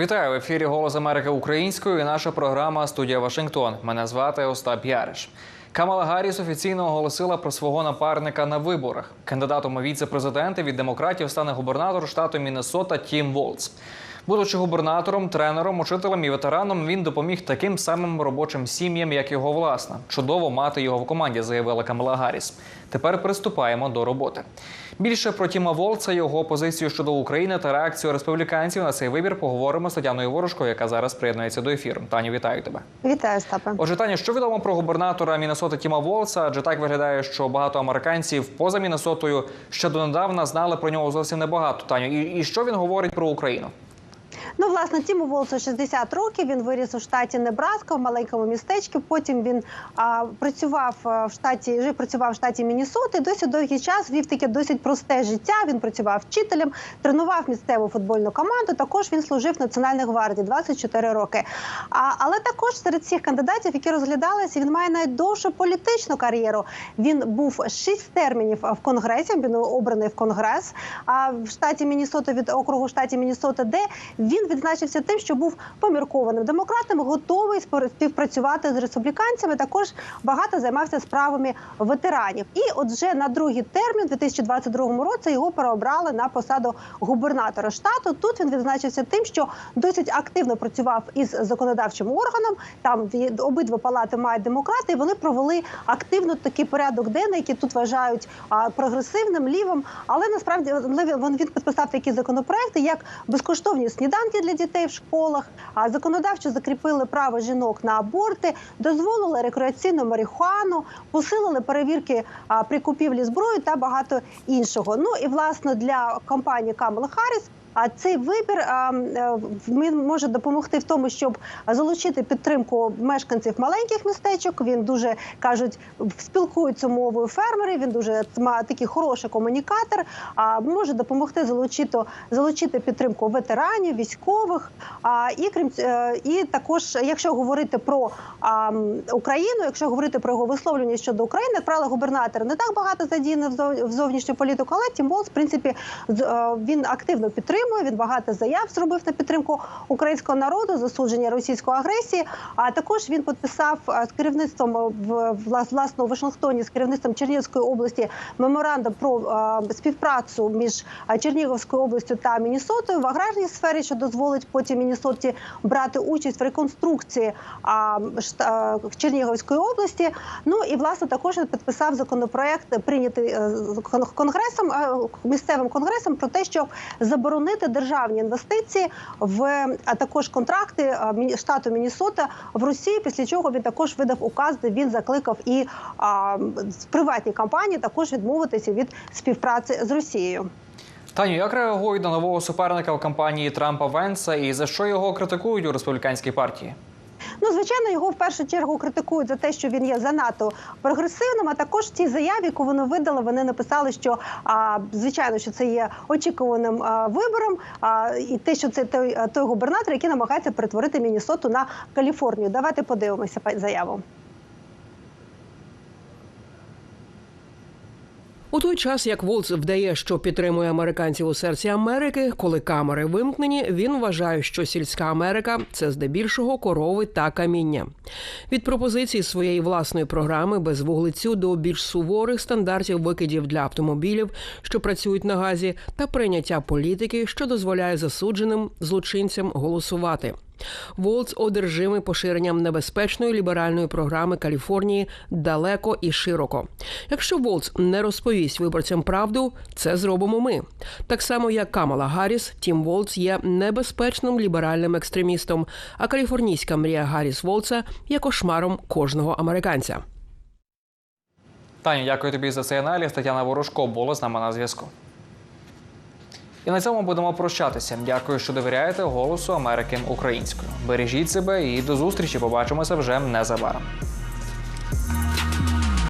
Вітаю в ефірі Голос Америки українською і наша програма Студія Вашингтон. Мене звати Остап Яриш. Камала Гарріс офіційно оголосила про свого напарника на виборах. Кандидатом у віце-президенти від демократів стане губернатор штату Міннесота Тім Волц. Будучи губернатором, тренером, учителем і ветераном, він допоміг таким самим робочим сім'ям, як його власна. Чудово мати його в команді, заявила Камала Гарріс. Тепер приступаємо до роботи. Більше про Тіма Волца, його позицію щодо України та реакцію республіканців на цей вибір поговоримо з Тетяною Ворожкою, яка зараз приєднується до ефіру. Таню, вітаю тебе. Вітаю, Стапе. Отже, Таня, що відомо про губернатора Міннесоти Тіма Волца? Адже так виглядає, що багато американців поза Міннесотою ще донедавна знали про нього зовсім небагато. Таню, і, і що він говорить про Україну? Ну, власне, Тіму Волсу 60 років. Він виріс у штаті Небраска в маленькому містечку. Потім він а, працював в штаті, жив працював в штаті Міннесоти. Досить довгий час вів таке досить просте життя. Він працював вчителем, тренував місцеву футбольну команду. Також він служив в Національній гвардії 24 роки. А, але також серед всіх кандидатів, які розглядалися, він має найдовшу політичну кар'єру. Він був шість термінів в конгресі. Він обраний в конгрес а в штаті Міннесота від округу штаті Міннесота, де він відзначився тим, що був поміркованим демократом, готовий співпрацювати з республіканцями. Також багато займався справами ветеранів. І отже, на другий термін, у 2022 році, його переобрали на посаду губернатора штату. Тут він відзначився тим, що досить активно працював із законодавчим органом. Там обидва палати мають демократи. І вони провели активно такий порядок денний, який тут вважають прогресивним, лівим. Але насправді він він підписав такі законопроекти, як безкоштовні сніданки для дітей в школах, а законодавчо закріпили право жінок на аборти, дозволили рекреаційну марихуану, посилили перевірки при купівлі зброї та багато іншого. Ну і власне для компанії Камала Харріс а цей вибір е, він може допомогти в тому, щоб залучити підтримку мешканців маленьких містечок. Він дуже кажуть, спілкується мовою фермерів. Він дуже має такий хороший комунікатор. А може допомогти залучити залучити підтримку ветеранів, військових. А і крім е, і також, якщо говорити про Україну, якщо говорити про його висловлення щодо України, правило, губернатор не так багато задіяний в зовнішню політику, але Тім в принципі, е, він активно підтримує. Він багато заяв зробив на підтримку українського народу, засудження російської агресії. А також він підписав е, з керівництвом е, в вла- власне Вашингтоні з керівництвом Чернігівської області меморандум про е, співпрацю між Чернігівською областю та Міннесотою в аграрній сфері, що дозволить потім Міннесоті брати участь в реконструкції Чернігівської області. Ну і власне також він підписав законопроект, прийнятий конгресом місцевим конгресом про те, щоб заборонити державні інвестиції в а також контракти штату Міннесота в Росії. Після чого він також видав указ, де він закликав і а, приватні компанії також відмовитися від співпраці з Росією. Таню, як реагують на нового суперника в кампанії Трампа Венса і за що його критикують у республіканській партії? Ну, звичайно, його в першу чергу критикують за те, що він є занадто прогресивним. А також в цій заяві, яку вони видали, вони написали, що а, звичайно, що це є очікуваним а, вибором. А, і те, що це той, той губернатор, який намагається перетворити Міннесоту на Каліфорнію. Давайте подивимося заяву. У той час, як Волц вдає, що підтримує американців у серці Америки, коли камери вимкнені, він вважає, що сільська Америка це здебільшого корови та каміння. Від пропозиції своєї власної програми без вуглецю до більш суворих стандартів викидів для автомобілів, що працюють на газі, та прийняття політики, що дозволяє засудженим злочинцям голосувати. Волц одержимий поширенням небезпечної ліберальної програми Каліфорнії далеко і широко. Якщо Волц не розповість виборцям правду, це зробимо ми. Так само, як Камала Гарріс, Тім Волц є небезпечним ліберальним екстремістом, а каліфорнійська мрія Гарріс Волца є кошмаром кожного американця. Таню, дякую тобі за цей аналіз. Тетяна Ворожко була з нами на зв'язку. І на цьому будемо прощатися. Дякую, що довіряєте голосу Америки українською. Бережіть себе і до зустрічі. Побачимося вже незабаром.